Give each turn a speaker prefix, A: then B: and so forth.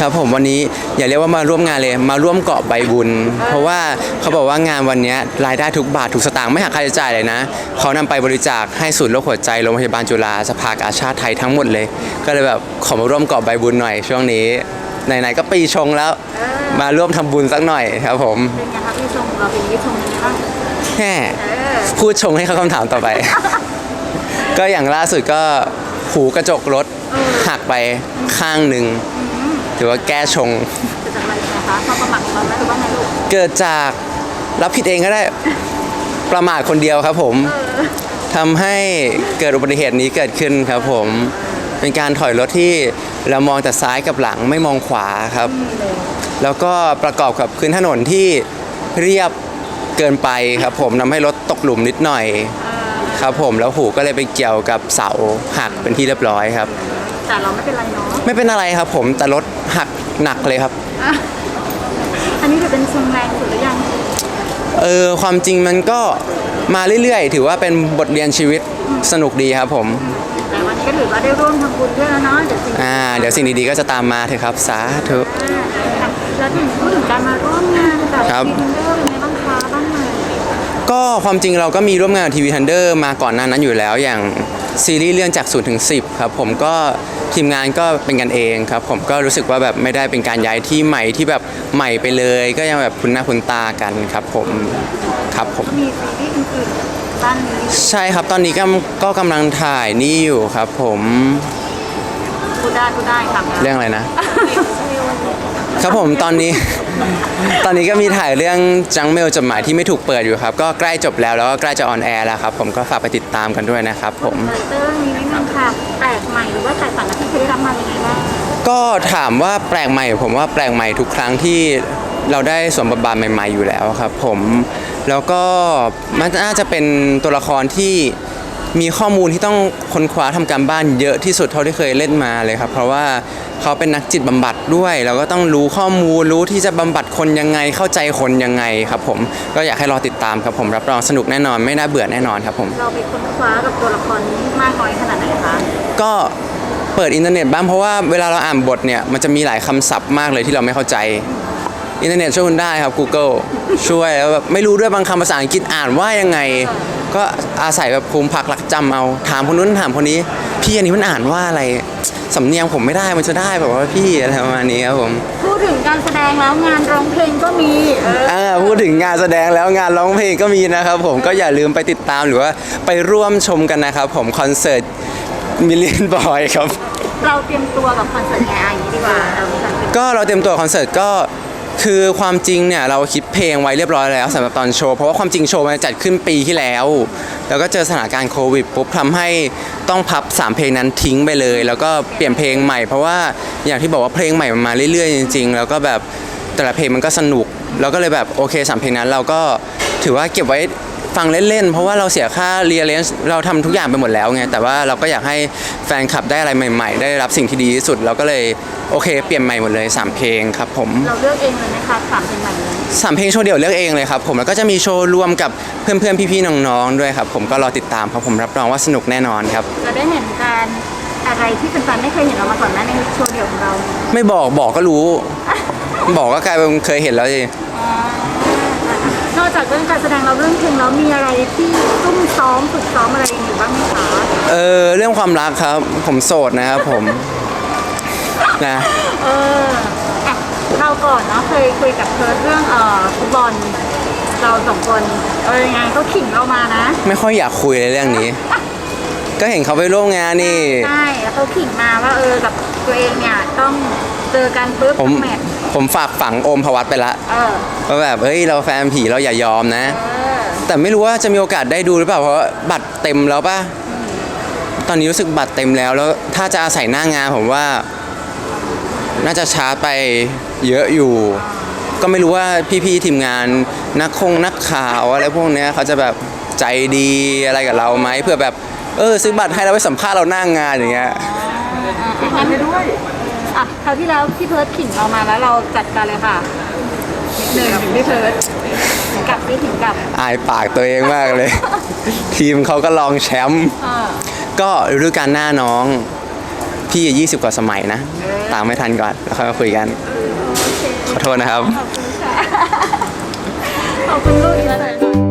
A: ครับผมวันนี้อย่าเรียกว่ามาร่วมงานเลย มาร่วมเกาะใบบุญ เพราะว่าเขาบอกว่างานวันเนี้ยรายได้ทุกบาททุกสตางค์ไม่หักค่าใช้จ่ายเลยนะเขานำไปบริจาคให้ศูนย์โรคหัวใจโรงพยาบาลจุฬาสภากาชาติไทยทั้งหมดเลย ก็เลยแบบขอมาร่วมเกาะใบบุญหน่อยช่วงนี้ไหนๆก็ปีชงแล้ว มาร่วมทำบุญสักหน่อยครับผม
B: เป็นไงครับพี่ชมเราเป็นยี่ชมยังไงบ้าง
A: แหม
B: เออ
A: พูดชงให้เขาคำถามต่อไป ก็อย่างล่าสุดก็หูกระจกรถหักไปข้างหนึ่ง ถือว่าแก้ชง
B: เกิดจากอะไรนะคะเขาประมาทตอนแรกหรือว่าไงลูก
A: เกิดจากรับผิดเองก็ได้ ประมาทคนเดียวครับผมทำให้เกิดอุบัติเหตุนี้เกิดขึ้นครับผม เป็นการถอยรถที่เรามองแต่ซ้ายกับหลังไม่มองขวาครับ แล้วก็ประกอบกับพื้นถนนที่เรียบเกินไปครับผมทำให้รถตกหลุมนิดหน่อย ครับผมแล้วหูก็เลยไปเกี่ยวกับเสาหักเป็นที่เรียบร้อยครับ
B: แต่เราไม่เป็นไรเนาะ
A: ไม่เป็นอะไรครับผมแต่รถหักหนักเลยครับ
B: อันนี้ถือเป็นชงแรงสุดหรือยัง
A: เออความจริงมันก็มาเรื่อยๆ ถือว่าเป็นบทเรียนชีวิตสนุกดีครับผม
B: แต่วันนี้ก็ถือว่าได้ร่วมทำบุญด้วยแล้วเนาะเดี๋ยวสิ่ง
A: อ่า เดี๋ยวสิ่งดีๆก็จะตามมาเถอะครับ สาธุ
B: แล้วถึงพูดถึงการมาร่วมงานกับ
A: ครับ
B: ทีมเดอร์เป็นไงบ้างคะบ้างไหม
A: ก็ความจริงเราก็มีร่วมงานกับทีวีทันเดอร์มาก่อนหน้านั้นอยู่แล้วอย่างซีรีส์เรื่องจาก0ถึง10 ครับผมก็ ทีมงานก็เป็นกันเองครับ ผมก็รู้สึกว่าแบบไม่ได้เป็นการย้ายที่ใหม่ที่แบบใหม่ไปเลย ก็ยังแบบคุ้นหน้าคุ้นตากันครับ ผมครับผม
B: มีซีรีส์อื่นๆบ้านนี้
A: ใช่ครับตอนนี้ก็ก็กำลังถ่ายนี่อยู่ครับ ผม
B: พูดได้พูดได้ค่ะ
A: เรื่องอะไรนะ ครับผมตอนนี้ ตอนนี้ก็มีถ่ายเรื่องจังเมลจดหมายที่ไม่ถูกเปิดอยู่ครับ ก็ใกล้จบแล้วแล้วก็ใกล้จะออนแอร์แล้วครับ ผมก็ฝากไปติดตามกันด้วยนะครับ ผม
B: คาแรคเตอร์นี้นิดนึงค่ะแปลกใหม่หรือว่าแตกต่างกับที่เคยได้รับมายังไงบ้าง
A: ก็ถามว่าแปลกใหม่ ผมว่าแปลกใหม่ทุกครั้งที่เราได้สวมบทบาทใหม่ ๆ อยู่แล้วครับผมแล้วก็มันน่าจะเป็นตัวละครที่มีข้อมูลที่ต้องค้นคว้าทำการบ้านเยอะที่สุดเท่าที่เคยเล่นมาเลยครับ เพราะว่าเขาเป็นนักจิตบำบัดด้วย เราก็ต้องรู้ข้อมูลรู้ที่จะบำบัดคนยังไงเข้าใจคนยังไงครับผมก็อยากให้รอติดตามครับผมรับรองสนุกแน่นอนไม่น่าเบื่อแน่นอนครับผม
B: เราไปค้นคว้ากับตัวละครนี้มากน้อยขนาดไหนคะ
A: ก็ เปิดอินเทอร์เน็ตบ้างเพราะว่าเวลาเราอ่านบทเนี่ยมันจะมีหลายคำศัพท์มากเลยที่เราไม่เข้าใจอินเทอร์เน็ตช่วยคุณได้ครับ Google ช่วยแล้วแบบไม่รู้ด้วยบางคำภาษาอังกฤษอ่านว่ายังไง ก็อาศัยแบบภูมิพักรักจำเอา ถามคนนู้นถามคนนี้ พี่อันนี้มันอ่านว่าอะไรสำเนียงผมไม่ได้มันจะได้แบบว่าพี่อะไรประมาณนี้ครับผม
B: พูดถึงการแสดงแล้วงานร้องเพลงก็มีเออ
A: อ่าพูดถึงงานแสดงแล้วงานร้องเพลงก็มีนะครับ ผมก็อย่าลืมไปติดตามหรือว่าไปร่วมชมกันนะครับ ผมคอนเสิร์ต มิลเลียนบอยครับ
B: เราเตรียมตัวกับคอนเสิร์ตไงอะอย่างนี้ดีกว่าเรามีการเตรียม
A: ก็เราเตรียมตัวคอนเสิร์ตก็คือความจริงเนี่ยเราคิดเพลงไว้เรียบร้อยแล้วสำหรับตอนโชว์ เพราะว่าความจริงโชว์มันจัดขึ้นปีที่แล้ว แล้วก็เจอสถานการณ์โควิดปุ๊บทำให้ต้องพับ 3 เพลงนั้นทิ้งไปเลย แล้วก็เปลี่ยนเพลงใหม่ เพราะว่าอย่างที่บอกว่าเพลงใหม่มันมาเรื่อยๆจริงๆ แล้วก็แบบแต่ละเพลงมันก็สนุกเราก็เลยแบบโอเคสามเพลงนั้นเราก็ถือว่าเก็บไว้ ฟังเล่นๆ เพราะว่าเราเสียค่าเรียนเลนเราทำทุกอย่างไปหมดแล้วไง แต่ว่าเราก็อยากให้แฟนคลับได้อะไรใหม่ๆ ได้รับสิ่งที่ดีที่สุด เราก็เลยโอเค เปลี่ยนใหม่หมดเลย 3 เพลงครับผม
B: เราเลือกเองเลยนะคะสามเพลงใหม่นี้
A: สามเพลงโชว์เดี่ยวเลือกเองเลยครับผม แล้วก็จะมีโชว์รวมกับเพื่อนๆ พี่ๆ น้องๆ ด้วยครับผม ก็รอติดตามครับผม รับรองว่าสนุกแน่นอนครับ
B: จะได้เห็นการอะไรที่แฟนๆ ไม่เคยเห็นเรามาก่อนหน้าในโชว์เดี่ยวของเรา
A: ไม่บอกบอกก็รู้ บอกก็กลายเป็นเคยเห็นแล้วสิ
B: นอกจากเรื่องการแสดงเราเรื่องเพลงแล้วมีอะไรที่ซุ่มซ้อมฝึกซ้อมอะไรอยู่บ้างไหมคะ
A: เออเรื่องความรักครับ ผมโสดนะครับผม นะ
B: เอออะเราก่อนเนาะเคยคุยกับเพิร์ดเรื่องเอ่อฟุตบอลเราสองคนเออยังไงก็ขิงเรามานะ
A: ไม่ค่อยอยากคุยเลยเรื่องนี้ ก็เห็นเขาไปร่วมงานนี่
B: ใช่แล้วเขาขิงมาว่าเออกับตัวเองเนี่ยต้องเจอกันปุ๊บ
A: ผม
B: แมท
A: ผมฝากฝังโอมพวัตไปละ
B: เออ
A: ว่าแบบเฮ้ยเราแฟนผีเราอย่ายอมนะ
B: เออ
A: แต่ไม่รู้ว่าจะมีโอกาสได้ดูหรือเปล่าเพราะว่าบัตรเต็มแล้วป่ะ ตอนนี้รู้สึกบัตรเต็มแล้วแล้วถ้าจะอาศัยหน้างานผมว่า น่าจะชาร์จไปเยอะอยู่ ก็ไม่รู้ว่าพี่ๆทีมงานนักคงนักข่าวอะไรพวกเนี้ยเขาจะแบบใจดีอะไรกับเราไหมเพื่อแบบ เออซื้อบัตรให้เราไปสัมภาษณ์เราหน้างานอย่างเงี้ย
B: งั้นไปด้วยอะคราวที่แล้วพี่เพิร์ดขิงเรามาแล้วเราจัดการเลยค่ะหนึ่งถึงพี่เพิร์ดถึงกลับพี่ถึงกลับ
A: อายปากตัวเองมากเลย ทีมเขาก็ลองแชมป์
B: เออ
A: ก็ฤดูกาลหน้าน้อง พี่ยี่สิบกว่าสมัยนะ ตามไม่ทันก่อนแล้วค่อยมาคุยกัน ขอโทษนะครับ
B: ขอบคุณลูกอีกแล้ว